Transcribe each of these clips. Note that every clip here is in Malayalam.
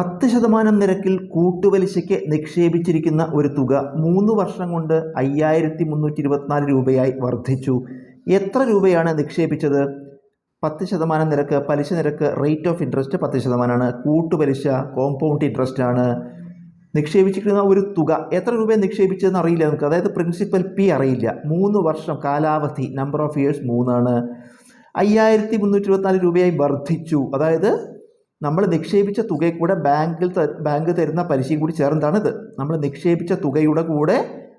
പത്ത് ശതമാനം നിരക്കിൽ കൂട്ടുപലിശയ്ക്ക് നിക്ഷേപിച്ചിരിക്കുന്ന ഒരു തുക മൂന്ന് വർഷം കൊണ്ട് അയ്യായിരത്തി മുന്നൂറ്റി ഇരുപത്തിനാല് രൂപയായി വർദ്ധിച്ചു. എത്ര രൂപയാണ് നിക്ഷേപിച്ചത്? പത്ത് ശതമാനം നിരക്ക് പലിശ നിരക്ക് റേറ്റ് ഓഫ് ഇൻട്രസ്റ്റ് പത്ത് ശതമാനമാണ് കൂട്ടുപലിശ കോമ്പൗണ്ട് ഇൻട്രസ്റ്റ് ആണ്. നിക്ഷേപിച്ചിരിക്കുന്ന ഒരു തുക എത്ര രൂപ നിക്ഷേപിച്ചതെന്ന് അറിയില്ല നമുക്ക്. അതായത് പ്രിൻസിപ്പൽ പി അറിയില്ല. മൂന്ന് വർഷം കാലാവധി നമ്പർ ഓഫ് ഇയേഴ്സ് മൂന്നാണ്. അയ്യായിരത്തി മുന്നൂറ്റി ഇരുപത്തിനാല് രൂപയായി വർദ്ധിച്ചു. അതായത് നമ്മൾ നിക്ഷേപിച്ച തുകയിൽ കൂടെ ബാങ്കിൽ ബാങ്ക് തരുന്ന പലിശയും കൂടി ചേർന്നതാണിത്. നമ്മൾ നിക്ഷേപിച്ച തുകയുടെ കൂടെ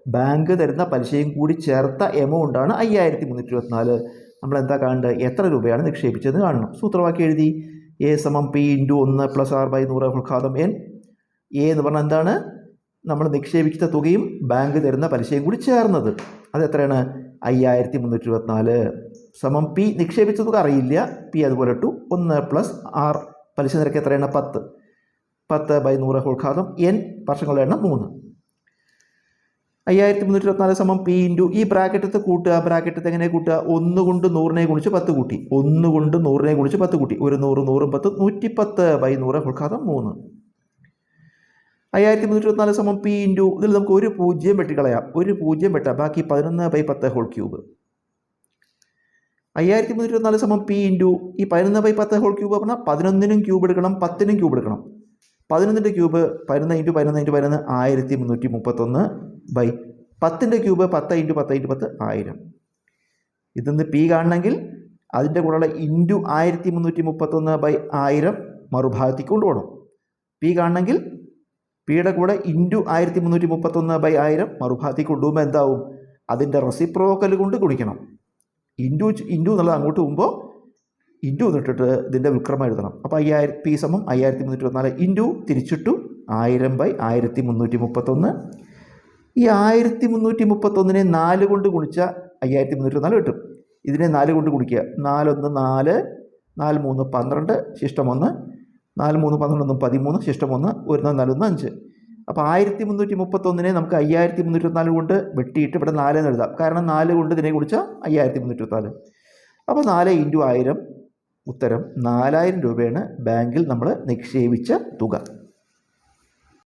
ബാങ്ക് തരുന്ന പലിശയും കൂടി ചേർത്ത എമൗണ്ടാണ് അയ്യായിരത്തി മുന്നൂറ്റി ഇരുപത്തിനാല് നമ്മൾ എന്താ കാണേണ്ടത്? എത്ര രൂപയാണ് നിക്ഷേപിച്ചതെന്ന് കാണണം. സൂത്രവാക്യം എഴുതി. എ സമം പി ഇന്റു ഒന്ന് പ്ലസ് ആർ ബൈ നൂറ് ഉൾഘാതം എൻ. എ എന്ന് പറഞ്ഞാൽ എന്താണ്? നമ്മൾ നിക്ഷേപിച്ച തുകയും ബാങ്ക് തരുന്ന പലിശയും കൂടി ചേർന്നത്. അത് എത്രയാണ്? അയ്യായിരത്തി മുന്നൂറ്റി ഇരുപത്തിനാല് സമം പി നിക്ഷേപിച്ച തുക അറിയില്ല. പി അതുപോലെ ഇട്ടു. ഒന്ന് പ്ലസ് ആർ പലിശ നിരക്ക് എത്രയാണ്? പത്ത്. പത്ത് ബൈ നൂറ് ഹോൾഘാതം എൻ വർഷങ്ങളുടെ എണ്ണം മൂന്ന്. അയ്യായിരത്തി മുന്നൂറ്റി ഇരുപത്തിനാല് സമം പി ഇന്റു ഈ ബ്രാക്കറ്റത്ത് കൂട്ടുക. ബ്രാക്കറ്റത്ത് എങ്ങനെ കൂട്ടുക? ഒന്ന് കൊണ്ട് നൂറിനെ ഗുണിച്ച് പത്ത് കൂട്ടി. ഒന്ന് കൊണ്ട് നൂറിനെ ഗുണിച്ച് പത്ത് കൂട്ടി. ഒരു നൂറ് നൂറും പത്ത് നൂറ്റിപ്പത്ത് ബൈ നൂറ് ഹുൾഘാതം മൂന്ന്. അയ്യായിരത്തി മുന്നൂറ്റി ഇരുപത്തിനാല് സമം പി ഇന്റു ഇതിൽ നമുക്ക് ഒരു പൂജ്യം വെട്ടിക്കളയാം. ഒരു പൂജ്യം വെട്ടാം. ബാക്കി പതിനൊന്ന് ബൈ പത്ത് ഹോൾ ക്യൂബ് അയ്യായിരത്തി മുന്നൂറ്റി ഇരുപത്തിനാല് സമം പി ഇന്റു ഈ പതിനൊന്ന് ബൈ പത്ത് ഹോൾ ക്യൂബ് പറഞ്ഞാൽ പതിനൊന്നിനും ക്യൂബ് എടുക്കണം പത്തിനും ക്യൂബ് എടുക്കണം. പതിനൊന്നിന്റെ ക്യൂബ് പതിനൊന്ന് ഇന്റു പതിനൊന്ന് ഇന്റു പതിനൊന്ന് ആയിരത്തി മുന്നൂറ്റി മുപ്പത്തൊന്ന് ബൈ പത്തിന്റെ ക്യൂബ് പത്ത് ഇന്റു പത്ത് ഇന്റു പത്ത് ആയിരം. ഇതിന്ന് പി കാണണമെങ്കിൽ അതിന്റെ കൂടെയുള്ള ഇന്റു ആയിരത്തി മുന്നൂറ്റി മുപ്പത്തൊന്ന് ബൈ ആയിരം മറുഭാഗത്തേക്ക് കൊണ്ടുപോകണം പി കാണണമെങ്കിൽ പിയുടെ കൂടെ ഇന്റു ആയിരത്തി മുന്നൂറ്റി മുപ്പത്തൊന്ന് ബൈ ആയിരം മറുഭാഗത്തേക്ക് കൊണ്ടുപോകുമ്പോൾ എന്താവും? അതിന്റെ റെസിപ്രോക്കൽ കൊണ്ട് ഗുണിക്കണം. ഇന്റു ഇന്റു എന്നുള്ളത് അങ്ങോട്ട് പോകുമ്പോൾ ഇന്റു എന്നിട്ടിട്ട് ഇതിന്റെ വിക്രമം എഴുതണം. അപ്പോൾ അയ്യായിരം പി സമം അയ്യായിരത്തി മുന്നൂറ്റി ഇരുപത്തിനാല് ഇന്റു തിരിച്ചിട്ടു ആയിരം ബൈ ആയിരത്തി മുന്നൂറ്റി മുപ്പത്തൊന്ന് ഈ ആയിരത്തി മുന്നൂറ്റി മുപ്പത്തൊന്നിനെ നാല് കൊണ്ട് ഗുണിച്ച അയ്യായിരത്തി മുന്നൂറ്റി ഇരുപത്തിനാല് കിട്ടും. ഇതിനെ നാല് കൊണ്ട് ഗുണിക്കുക. നാലൊന്ന് നാല് നാല് മൂന്ന് പന്ത്രണ്ട് ശിഷ്ടം ഒന്ന്. നാല് മൂന്ന് പന്ത്രണ്ട് ഒന്ന് പതിമൂന്ന് ശിഷ്ടം ഒന്ന് ഒരു നാല് നാലൊന്ന് അഞ്ച്. അപ്പോൾ ആയിരത്തി മുന്നൂറ്റി മുപ്പത്തൊന്നിനെ നമുക്ക് അയ്യായിരത്തി മുന്നൂറ്റി ഇരുപത്തിനാല് കൊണ്ട് വെട്ടിയിട്ട് ഇവിടെ നാല് എന്ന് എഴുതാം. കാരണം നാല് കൊണ്ട് ഇതിനെ കുറിച്ച് അയ്യായിരത്തി മുന്നൂറ്റി ഇരുപത്തിനാല് അപ്പോൾ നാല് ഇന്റു ആയിരം ഉത്തരം നാലായിരം രൂപയാണ് ബാങ്കിൽ നമ്മൾ നിക്ഷേപിച്ച തുക.